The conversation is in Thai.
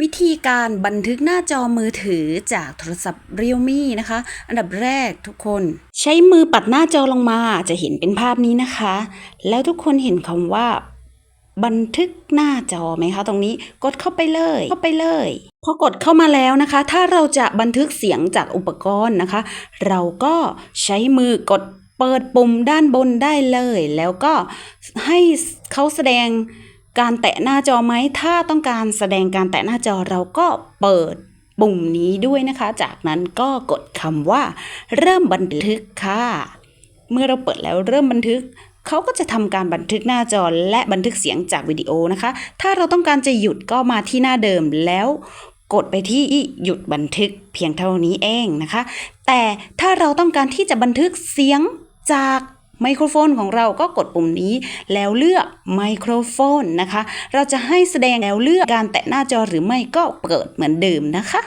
วิธีการบันทึกหน้าจอมือถือจากโทรศัพท์ Realme นะคะ อันดับแรกทุกคน ใช้มือปัดหน้าจอลงมาจะเห็นเป็นภาพนี้นะคะ แล้วทุกคนเห็นคำว่า บันทึกหน้าจอไหมคะ ตรงนี้กดเข้าไปเลย เข้าไปเลยพอกดเข้ามาแล้วนะคะ ถ้าเราจะบันทึกเสียงจากอุปกรณ์นะคะ เราก็ใช้มือกดเปิดปุ่มด้านบนได้เลย แล้วก็ให้เขาแสดง การแตะหน้าจอไหมถ้าต้องการแสดงการแตะหน้าจอเราก็เปิดปุ่มนี้ด้วยนะคะ จากนั้นก็กดคำว่า เริ่มบันทึกค่ะ เมื่อเราเปิดแล้วเริ่มบันทึกเขาก็จะทำการบันทึกหน้าจอและบันทึกเสียงจากวิดีโอนะคะ ถ้าเราต้องการจะหยุดก็มาที่หน้าเดิมแล้วกดไปที่หยุดบันทึกเพียงเท่านี้เองนะคะ แต่ถ้าเราต้องการที่จะบันทึกเสียงจาก ไมโครโฟนของเราก็กดปุ่มนี้ แล้วเลือกไมโครโฟนนะคะ เราจะให้แสดงแล้วเลือกการแตะหน้าจอหรือไม่ก็เปิดเหมือนเดิมนะคะ